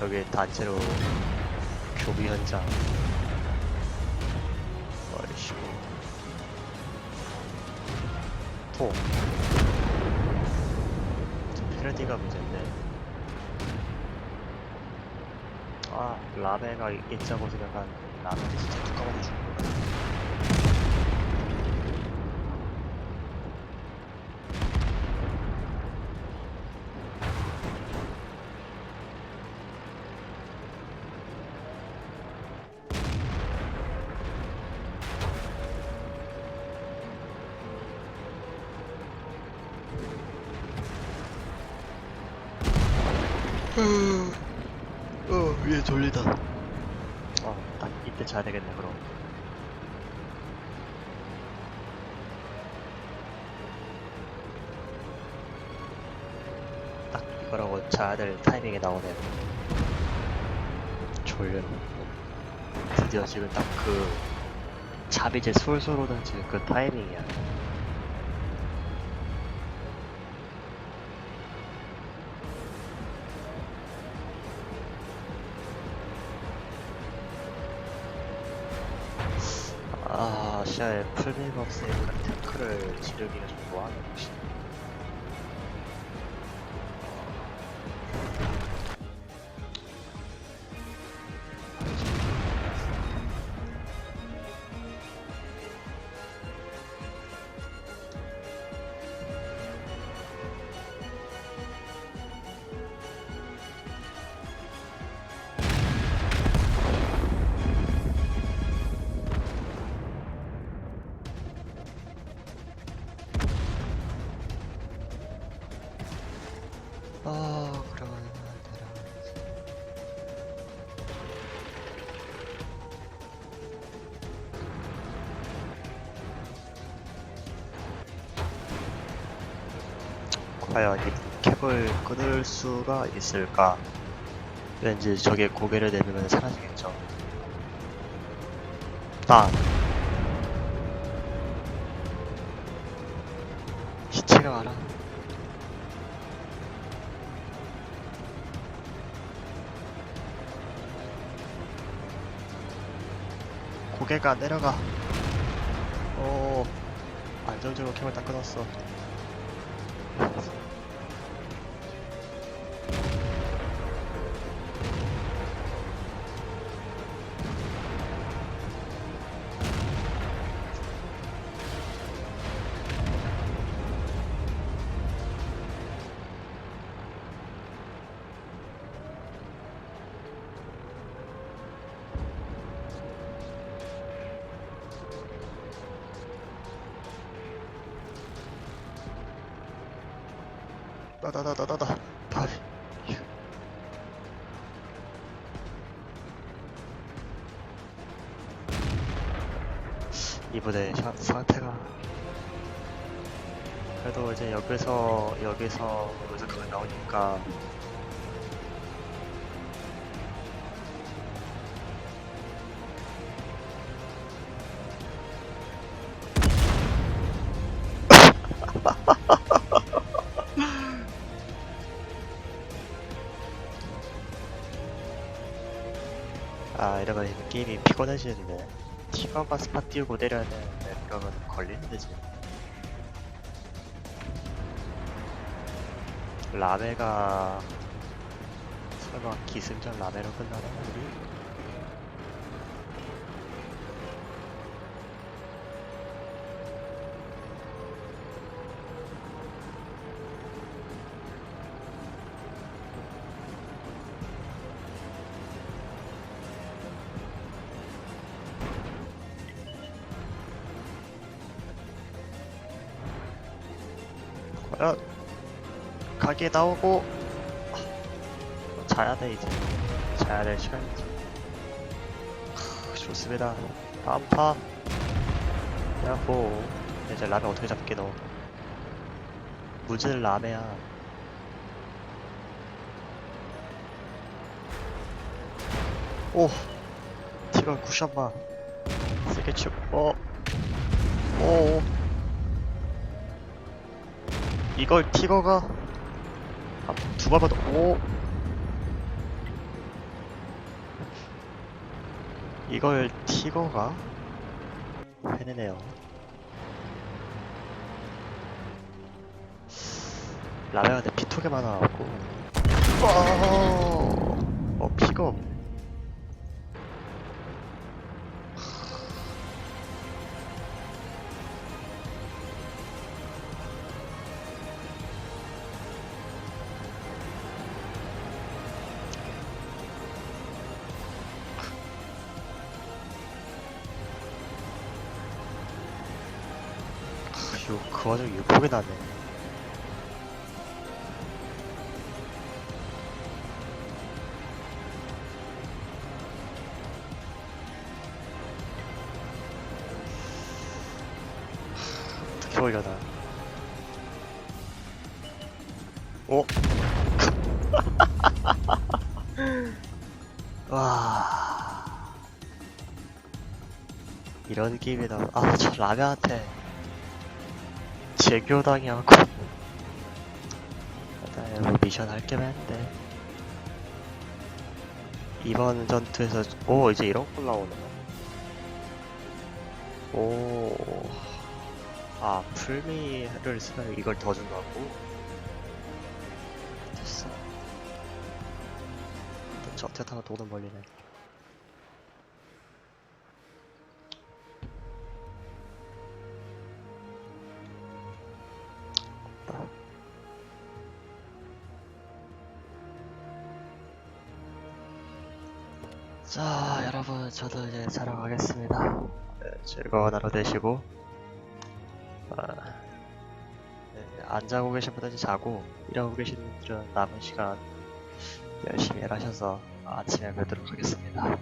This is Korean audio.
여기 단체로 교비 현장. 어이씨고 통 패러디가 문제인데. 아 라베가 있자고 생각하는데 라베는 진짜 죽는 어, 위에 졸리다. 어, 딱 이때 자야 되겠네, 그럼. 딱 이거라고 자야 될 타이밍에 나오네. 졸려. 드디어 지금 딱 그, 잠이 이제 솔솔 오는 지금 그 타이밍이야. 풀밀버스의 그 태클을 지르기가 좀 뭐하는 것이. 아, 그러면. 과연 이 캡을 끊을 수가 있을까? 왠지 저게 고개를 내밀면 사라지겠죠. 딱 시체가 와라. 개가 내려가. 오, 안정적으로 캠을 딱 끊었어. 나나나나나나 다시. 이분의 샤- 상태가 그래도 이제 여기서 여기서 여기서 그거 나오니까 아 이러면 이 게임이 피곤해지는데 티가가 스팟 띄우고 내려야 되는데 그러면 걸리는 데지 라메가 설마 기승전 라메로 끝나나 우리? 과연 가게 나오고 자야 돼 이제. 자야 될 시간이지. 크, 좋습니다. 다음 파 야호 이제 라메 어떻게 잡게 너. 문제는 라메야. 오 티가 쿠션마 세게 치 어. 오. 이걸 티거가 아, 두발 봐도 오. 이걸 티거가 해내네요. 라벨한테 피토게 많아갖고. 어 피가 없네 요, 그 와중에 유폭이 나네. 어떻게 올려나? 어? 와. 이런 게임이다. 아, 저 라면한테 재교당하고. 일단 뭐 미션 할겸 했는데. 이번 전투에서 오 이제 이런 꼴 나오네. 오아 풀미를 쓰면 이걸 더 준다고. 됐어. 저 어떻게 돈은 벌리네 자, 여러분, 저도 이제 자러 가겠습니다. 네, 즐거운 하루 되시고, 아, 네, 안 자고 계신 분들은 자고, 일하고 계신 분들은 남은 시간 열심히 일하셔서 아침에 뵙도록 하겠습니다.